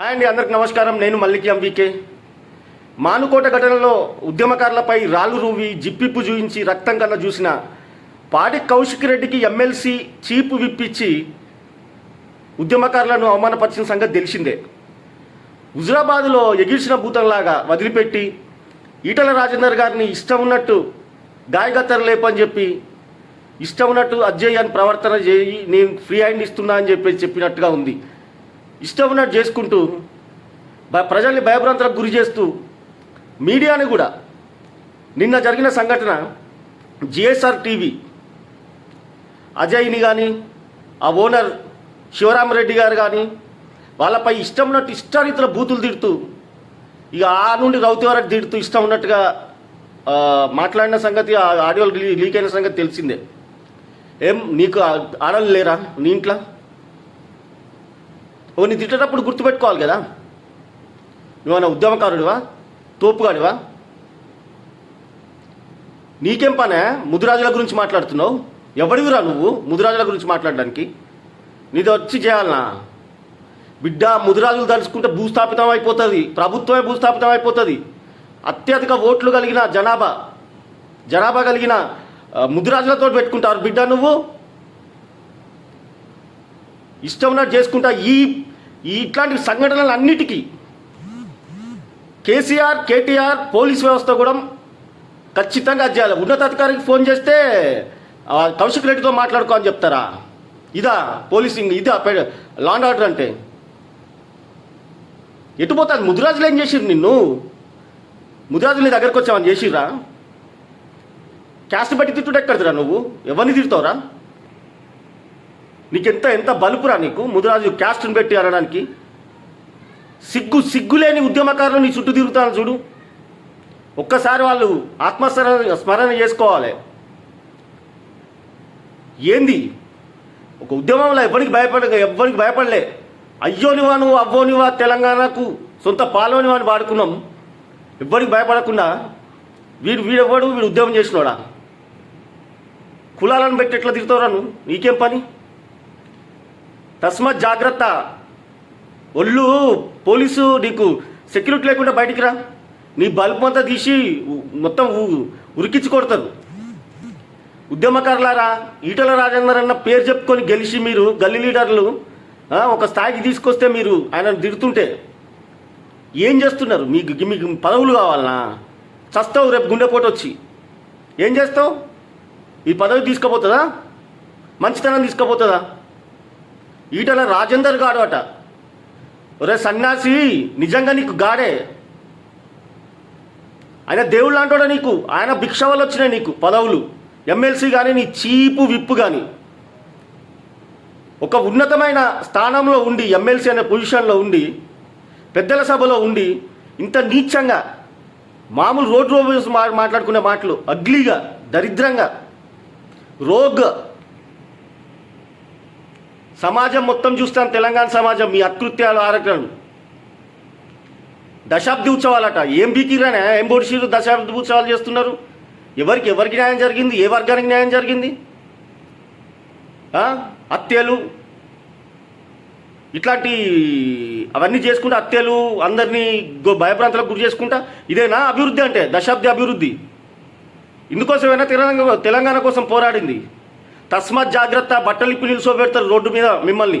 Hi అండి అందరికి నమస్కారం. నేను మల్లికి ఎంవికే మానుకోట ఘటనలో ఉద్యమకారులపై రాళ్ళు రూవి జిప్పిప్పు చూయించి రక్తం కన్నా చూసిన పాడి కౌశిక్ రెడ్డికి ఎమ్మెల్సీ చీపు విప్పించి ఉద్యమకారులను అవమానపరిచిన సంగతి తెలిసిందే. హుజరాబాదులో ఎగిర్చిన భూతంలాగా వదిలిపెట్టి ఈటల రాజేందర్ గారిని ఇష్టం ఉన్నట్టు గాయగత్తర లేపని చెప్పి ఇష్టం ఉన్నట్టు అజ్జయ్ అని ప్రవర్తన చేయి నేను ఫ్రీ హ్యాండ్ ఇస్తున్నా అని చెప్పి చెప్పినట్టుగా ఉంది. ఇష్టం ఉన్నట్టు చేసుకుంటూ ప్రజల్ని భయభ్రాంతులకు గురి చేస్తూ మీడియాని కూడా నిన్న జరిగిన సంఘటన జిఎస్ఆర్ టీవీ అజయ్ని కానీ ఆ ఓనర్ శివరామరెడ్డి గారు కానీ వాళ్ళపై ఇష్టం ఉన్నట్టు ఇష్టారీతిలో బూతులు తిడుతూ ఇక ఆ నుండి రౌతి వరకు తిడుతూ ఇష్టం ఉన్నట్టుగా మాట్లాడిన సంగతి ఆ ఆడియోలు లీ- లీక్ అయిన సంగతి తెలిసిందే. ఏం నీకు ఆడలు లేరా నీ ఇంట్లో? ఓ తిట్టేటప్పుడు గుర్తుపెట్టుకోవాలి కదా. నువ్వన్నా ఉద్యమకారుడివా? తోపుగాడివా? నీకేం పనే? ముదిరాజుల గురించి మాట్లాడుతున్నావు? ఎవడివిరా నువ్వు ముదిరాజుల గురించి మాట్లాడడానికి? నీది వచ్చి చేయాలనా? బిడ్డ ముదిరాజులు తలుచుకుంటే భూస్థాపితం అయిపోతుంది. ప్రభుత్వమే భూస్థాపితం అయిపోతుంది. అత్యధిక ఓట్లు కలిగిన జనాభా జనాభా కలిగిన ఆ, ముదిరాజులతో పెట్టుకుంటారు బిడ్డ నువ్వు. ఇష్టం ఉన్నట్టు చేసుకుంటా. ఈ ఈ ఇట్లాంటి సంఘటనలు అన్నిటికీ కేసీఆర్ కేటీఆర్ పోలీస్ వ్యవస్థ కూడా ఖచ్చితంగా అది చేయాలి. ఉన్నతాధికారికి ఫోన్ చేస్తే కౌశిక్ రెడ్డితో మాట్లాడుకో అని చెప్తారా? ఇదా పోలీసింగ్ ఇదా లాండ్ ఆర్డర్ అంటే. ఎటు పోతుంది ముదిరాజులు ఏం చేసిర్రు నిన్ను? ముదిరాజులు నీ దగ్గరకు వచ్చామని చేసిర్రా? క్యాస్ట్ బట్టి తిట్టుడు ఎక్కడిదిరా నువ్వు? ఎవరిని తిడతావురా? నీకెంత ఎంత బలుపురా నీకు? ముదిరాజు క్యాస్ట్ని పెట్టి అనడానికి సిగ్గు సిగ్గులేని ఉద్యమకారులు నీ చుట్టూ తిరుగుతాను చూడు. ఒక్కసారి వాళ్ళు ఆత్మస్మరణ స్మరణ చేసుకోవాలి. ఏంది? ఒక ఉద్యమంలో ఎవరికి భయపడ ఎవరికి భయపడలే. అయ్యోనివా నువ్వు అవ్వోనివా తెలంగాణకు సొంత పాలోనివా అని వాడుకున్నాం. ఎవ్వరికి భయపడకుండా వీడు వీడెవ్వడు వీడు ఉద్యమం చేసినోడా? కులాలను పెట్టి ఎట్లా తిరుగుతావురా నువ్వు? నీకేం పని? తస్మత్ జాగ్రత్త. ఒళ్ళు పోలీసు నీకు సెక్యూరిటీ లేకుండా బయటికి రా. నీ బల్బు అంతా తీసి మొత్తం ఉరికించి కొడతారు. ఉద్యమకారులారా ఈటల రాజేందర్ అన్న పేరు చెప్పుకొని గెలిచి మీరు గల్లీ లీడర్లు ఒక స్థాయికి తీసుకొస్తే మీరు ఆయన తిడుతుంటే ఏం చేస్తున్నారు? మీకు మీకు పదవులు కావాలనా? చస్తావు రేపు గుండెపోటు వచ్చి ఏం చేస్తావు? ఈ పదవి తీసుకుపోతుందా? మంచితనం తీసుకుపోతుందా? ఈటల రాజేందర్ గాడు అట ఒరే సన్యాసి నిజంగా నీకు గాడే. ఆయన దేవుడు లాంటోడా నీకు? ఆయన భిక్ష వల్ల వచ్చినాయి నీకు పదవులు. ఎమ్మెల్సీ కానీ నీ చీపు విప్పు కానీ ఒక ఉన్నతమైన స్థానంలో ఉండి ఎమ్మెల్సీ అనే పొజిషన్లో ఉండి పెద్దల సభలో ఉండి ఇంత నీచంగా మామూలు రోడ్ రోబోస్ మా మాట్లాడుకునే మాటలు అగ్లీగా దరిద్రంగా రోగ్ సమాజం మొత్తం చూస్తాను తెలంగాణ సమాజం మీ అకృత్యాలు ఆరోగ్యాలు దశాబ్ది ఉత్సవాలట. ఏం బీకిరానే ఏం పొడిచిరు దశాబ్ది ఉత్సవాలు చేస్తున్నారు? ఎవరికి ఎవరికి న్యాయం జరిగింది? ఏ వర్గానికి న్యాయం జరిగింది? హత్యలు. ఇట్లాంటి అవన్నీ చేసుకుంటా హత్యలు అందరినీ భయప్రాంతాలకు గురి చేసుకుంటా ఇదేనా అభివృద్ధి అంటే దశాబ్ది అభివృద్ధి. ఇందుకోసమైనా తెలంగాణ తెలంగాణ కోసం పోరాడింది? తస్మాత్ జాగ్రత్త బట్టలు ఇప్పి నిల్చోబెడతారు రోడ్డు మీద మిమ్మల్ని.